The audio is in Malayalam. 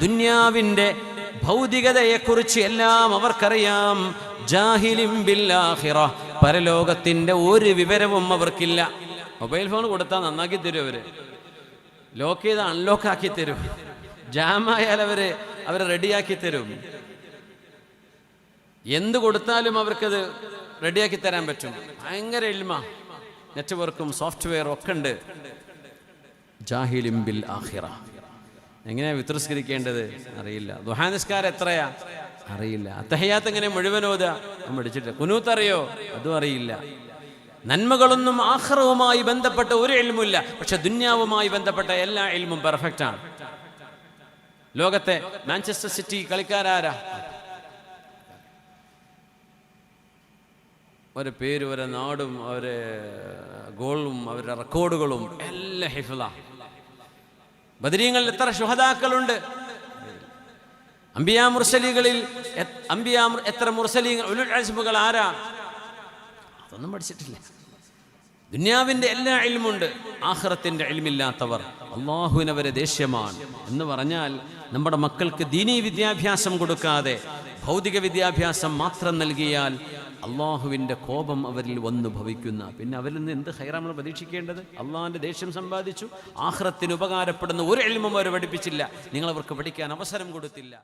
ദുന്യാവിന്റെ ഭൗതികതയെക്കുറിച്ച് എല്ലാം അവർക്കറിയാം. ജാഹിലിം ബില്ലാഹിറ. പരലോകത്തിന്റെ ഒരു വിവരവും അവർക്കില്ല. മൊബൈൽ ഫോൺ കൊടുത്താൽ നന്നാക്കി തരും അവർ. ലോക്ക് ചെയ്ത് അൺലോക്ക് ആക്കി തരും. ജാമായാൽ അവർ അവരെ റെഡിയാക്കി തരും. എന്ത് കൊടുത്താലും അവർക്കത് റെഡിയാക്കി തരാൻ പറ്റും. ഭയങ്കര ഇൽമ. നെറ്റ്വർക്കും സോഫ്റ്റ്വെയറും ഒക്കെ ഉണ്ട്. ജാഹിലിം ബിൽ ആഹിറ എങ്ങനെയാ വിത്രസ്കരിക്കേണ്ടത് അറിയില്ല. ദുഹാനിസ്കാരം എത്രയാ? അറിയില്ല. അത്തഹയാത്ത് എങ്ങനെ മുഴുവൻ ഓതാ പഠിച്ചിട്ട് കുനൂത്ത് അറിയോ അതും അറിയില്ല. നന്മകളൊന്നും ആഹ്റവുമായി ബന്ധപ്പെട്ട ഒരു എൽമില്ല. പക്ഷെ ദുന്യാവുമായി ബന്ധപ്പെട്ട എല്ലാ എൽമും പെർഫെക്റ്റ് ആണ്. ലോകത്തെ മാഞ്ചസ്റ്റർ സിറ്റി കളിക്കാരാരാ? അവരെ പേര് അവരെ നാടും അവരെ ഗോളും അവരുടെ റെക്കോർഡുകളും എല്ലാം ഹിഫിള. ബദരീങ്ങളിൽ എത്ര ശുഹതാക്കളുണ്ട് അമ്പിയാ മുർസലികളിൽ അമ്പിയാ എത്ര മുർസലികൾ ഉലുൽ അസ്മുകൾ ആരാ? അതൊന്നും പഠിച്ചിട്ടില്ല. ദുന്യാവിന്റെ എല്ലാ ഇൽമുണ്ട് ആഹ്റത്തിന്റെ ഇൽമില്ലാത്തവർ. അള്ളാഹുവിനവരെ ദേഷ്യമാണ്. എന്ന് പറഞ്ഞാൽ നമ്മുടെ മക്കൾക്ക് ദീനീ വിദ്യാഭ്യാസം കൊടുക്കാതെ ഭൗതിക വിദ്യാഭ്യാസം മാത്രം നൽകിയാൽ അള്ളാഹുവിന്റെ കോപം അവരിൽ വന്നു ഭവിക്കുന്ന. പിന്നെ അവരിൽ നിന്ന് എന്ത് ഹൈറാ നമ്മൾ പ്രതീക്ഷിക്കേണ്ടത്? അള്ളാഹിന്റെ ദേഷ്യം സമ്പാദിച്ചു. ആഹ്റത്തിന് ഉപകാരപ്പെടുന്ന ഒരു എൽമും അവർ പഠിപ്പിച്ചില്ല. നിങ്ങൾ അവർക്ക് പഠിക്കാൻ അവസരം കൊടുത്തില്ല.